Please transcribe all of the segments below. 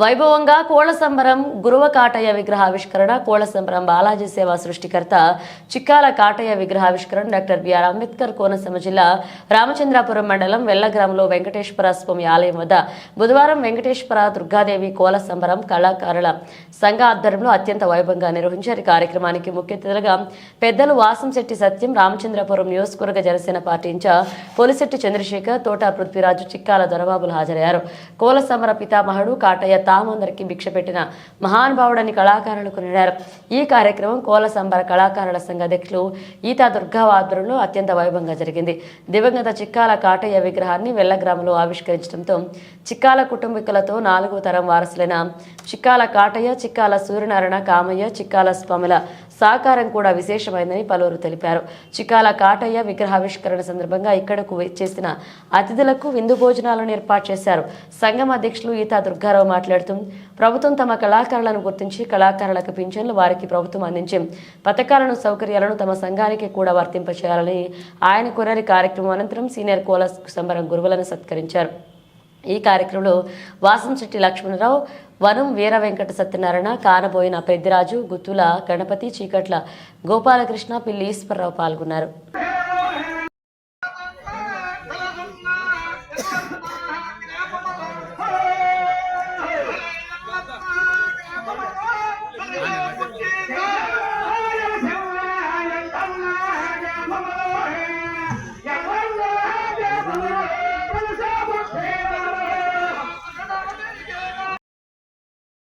వైభవంగా కోళ్ళ సంబరం గురువ కాటయ్య విగ్రహావిష్కరణ కోళ్ళ సంబరం బాలాజీ సేవా సృష్టికర్త చిక్కాల కాటయ్య విగ్రహావిష్కరణ డాక్టర్ బిఆర్ అంబేద్కర్ కోనసీమ జిల్లా రామచంద్రాపురం మండలం వెల్లగ్రామంలో వెంకటేశ్వర స్వామి ఆలయం వద్ద బుధవారం వెంకటేశ్వర దుర్గాదేవి కోల సంబరం కళాకారుల సంఘ ఆధ్వర్యంలో అత్యంత వైభవంగా నిర్వహించారు. కార్యక్రమానికి ముఖ్య అతిథులుగా పెద్దలు వాసంశెట్టి సత్యం రామచంద్రపురం నియోజకవర్గ జనసేన పార్టీ ఇన్ఛార్జ్ పోలిశెట్టి చంద్రశేఖర్ తోట పృథ్వీరాజు చిక్కాల దొరబాబులు హాజరయ్యారు. కోల సమర పితామహుడు కాటయ్య తామందరికి భిక్ష పెట్టిన మహానుభావుడని కళాకారులు కొనిడారు ఈ కార్యక్రమం కోల సంబర కళాకారుల సంఘ అధ్యక్షులు ఈతా దుర్గా ఆధ్వర్యంలో అత్యంత వైభవంగా జరిగింది. దివంగత చిక్కాల కాటయ్య విగ్రహాన్ని వెల్లగ్రామంలో ఆవిష్కరించడంతో చిక్కాల కుటుంబీకులతో నాలుగో తరం వారసులైన చిక్కాల కాటయ్య చిక్కాల సూర్యనారాయణ కామయ్య చిక్కాల స్వాముల సహకారం కూడా విశేషమైందని పలువురు తెలిపారు. చికాల కాటయ్య విగ్రహావిష్కరణ సందర్భంగా ఇక్కడకు చేసిన అతిథులకు విందు భోజనాలను ఏర్పాటు చేశారు. సంఘం అధ్యక్షులు ఈతా దుర్గారావు మాట్లాడుతూ ప్రభుత్వం తమ కళాకారులను గుర్తించి కళాకారులకు పింఛన్లు వారికి ప్రభుత్వం అందించే పథకాలను సౌకర్యాలను తమ సంఘానికి కూడా వర్తింపచేయాలని ఆయన కోరారి. కార్యక్రమం అనంతరం సీనియర్ కోల సంబరం గురువులను సత్కరించారు. ఈ కార్యక్రమంలో వాసంశెట్టి లక్ష్మణరావు వనం వీర వెంకట సత్యనారాయణ కానబోయిన పెద్దిరాజు గుత్తుల గణపతి చీకట్ల గోపాలకృష్ణ పిల్లి ఈశ్వరరావు పాల్గొన్నారు.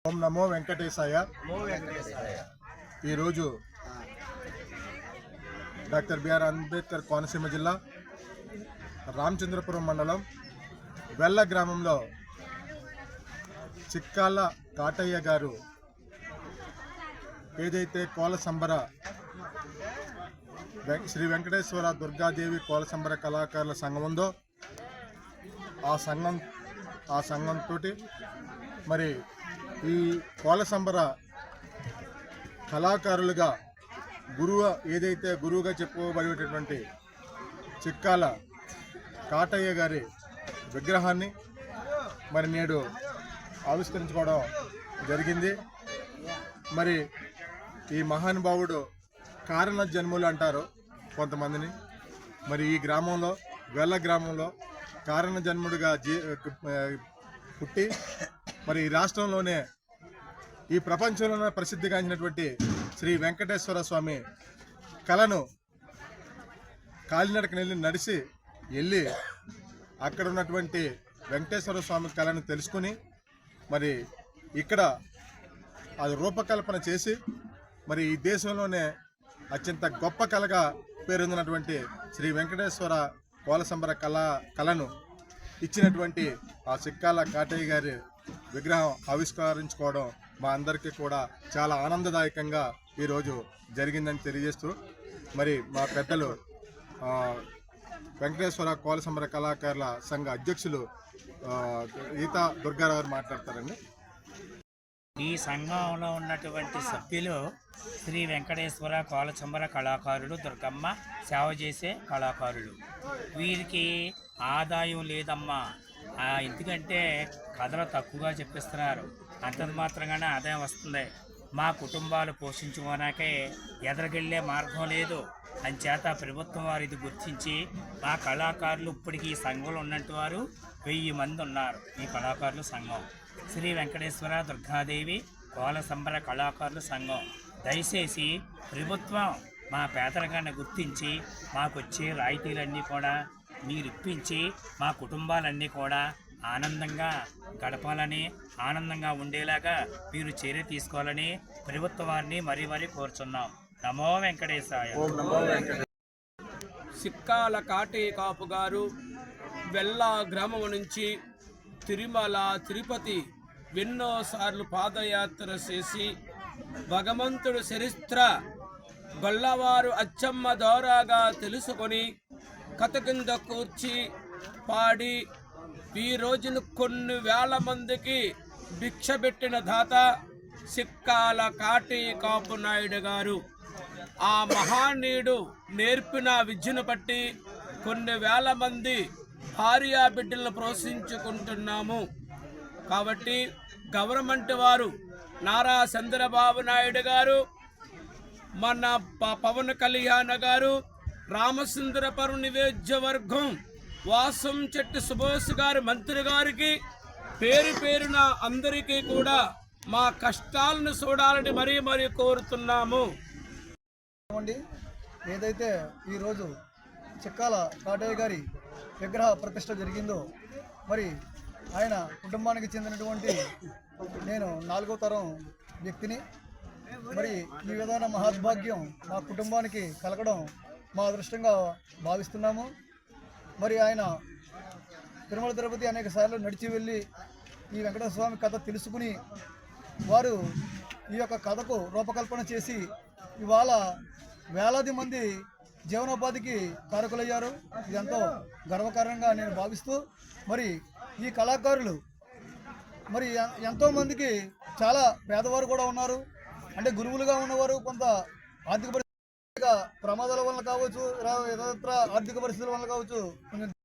ఓం నమో వెంకటేశాయ. ఈరోజు డాక్టర్ బిఆర్ అంబేద్కర్ కోనసీమ జిల్లా రామచంద్రపురం మండలం వెల్ల గ్రామంలో చిక్కాల కాటయ్య గారు ఏదైతే కోల సంబర శ్రీ వెంకటేశ్వర దుర్గాదేవి కోల సంబర కళాకారుల సంఘం ఉందో ఆ సంఘం ఆ సంఘంతో మరి ఈ కోలసంబర కళాకారులుగా గురువు ఏదైతే గురువుగా చెప్పుకోబడేటటువంటి చిక్కాల కాటయ్య గారి విగ్రహాన్ని మరి నేడు ఆవిష్కరించుకోవడం జరిగింది. మరి ఈ మహానుభావుడు కారణ జన్ములు అంటారు కొంతమందిని. మరి ఈ గ్రామంలో వేళ్ళ గ్రామంలో కారణ జన్ముడిగా జీ పుట్టి మరి ఈ రాష్ట్రంలోనే ఈ ప్రపంచంలోనే ప్రసిద్ధిగాంచినటువంటి శ్రీ వెంకటేశ్వర స్వామి కళను కాలినడకని వెళ్ళి నడిచి వెళ్ళి అక్కడ ఉన్నటువంటి వెంకటేశ్వర స్వామి కళను తెలుసుకుని మరి ఇక్కడ అది రూపకల్పన చేసి మరి ఈ దేశంలోనే అత్యంత గొప్ప కళగా పేరొందినటువంటి శ్రీ వెంకటేశ్వర కోలసంబర కళ కళను ఇచ్చినటువంటి ఆ సిక్కాల కాటయ్య గారి విగ్రహం ఆవిష్కరించుకోవడం మా అందరికీ కూడా చాలా ఆనందదాయకంగా ఈరోజు జరిగిందని తెలియజేస్తూ మరి మా పెద్దలు వెంకటేశ్వర కోలసమర కళాకారుల సంఘ అధ్యక్షులు ఈత దుర్గారావు మాట్లాడతారండి. ఈ సంఘంలో ఉన్నటువంటి సభ్యులు శ్రీ వెంకటేశ్వర కోలచంబర కళాకారుడు దుర్గమ్మ సేవ చేసే కళాకారులు వీరికి ఆదాయం లేదమ్మా. ఆ, ఎందుకంటే కథలు తక్కువగా చెప్పిస్తున్నారు. అంతంత మాత్రంగానే ఆదాయం వస్తుంది. మా కుటుంబాలు పోషించుకోనాకే ఎదరగెళ్ళే మార్గం లేదు. అంచేత ప్రభుత్వం వారు ఇది గుర్తించి మా కళాకారులు ఇప్పటికీ ఈ సంఘంలో ఉన్నట్టు వారు వెయ్యి మంది ఉన్నారు. ఈ కళాకారుల సంఘం. శ్రీ వెంకటేశ్వర దుర్గాదేవి కోల సంబర కళాకారుల సంఘం. దయచేసి ప్రభుత్వం మా పేదరికాన్ని గుర్తించి మాకు వచ్చే రాయితీలన్నీ కూడా మీరు ఇప్పించి మా కుటుంబాలన్నీ కూడా ఆనందంగా గడపాలని ఆనందంగా ఉండేలాగా మీరు చర్య తీసుకోవాలని ప్రభుత్వ వారిని మరీ మరీ కోరుచున్నాం. నమో వెంకటేశాయ. సిక్కాల కాటే కాపు గారు వెల్లా గ్రామం నుంచి తిరుమల తిరుపతి ఎన్నోసార్లు పాదయాత్ర చేసి భగవంతుడు చరిత్ర గొల్లవారు అచ్చమ్మ దోరాగా తెలుసుకొని కథ కింద కూర్చి పాడి ఈ రోజున కొన్ని వేల మందికి భిక్ష పెట్టిన దాత సిక్కాల కాటి కాపు నాయుడు గారు. ఆ మహానీయుడు నేర్పిన విద్యను బట్టి కొన్ని వేల మంది భార్యా బిడ్డలను ప్రోత్సహించుకుంటున్నాము. కాబట్టి గవర్నమెంట్ వారు నారా చంద్రబాబు నాయుడు గారు మన ప- పవన్ కళ్యాణ్ గారు రామసుందరపురం నియోజకవర్గం వాసం చెట్టు సుభాష్ గారి మంత్రి గారికి పేరు పేరున అందరికీ కూడా మా కష్టాలను చూడాలని మరీ మరీ కోరుతున్నాము. ఏదైతే ఈరోజు చిక్కాల కాటయ్య గారి విగ్రహ ప్రతిష్ట జరిగిందో మరి ఆయన కుటుంబానికి చెందినటువంటి నేను నాలుగో తరం వ్యక్తిని మరి ఈ విధమైన మహాద్భాగ్యం మా కుటుంబానికి కలగడం మా అదృష్టంగా భావిస్తున్నాము. మరి ఆయన తిరుమల తిరుపతి అనేక సార్లు నడిచి వెళ్ళి ఈ వెంకటేశ్వర స్వామి కథ తెలుసుకుని వారు ఈ యొక్క కథకు రూపకల్పన చేసి ఇవాళ వేలాది మంది జీవనోపాధికి కారకులయ్యారు. ఇది ఎంతో గర్వకారణంగా నేను భావిస్తూ మరి ఈ కళాకారులు మరి ఎంతో మందికి చాలా పేదవారు కూడా ఉన్నారు. అంటే గురువులుగా ఉన్నవారు కొంత ఆర్థిక ప్రమాదాల వల్ల కావచ్చు ఇలా ఇతరత్ర ఆర్థిక పరిస్థితుల వల్ల కావచ్చు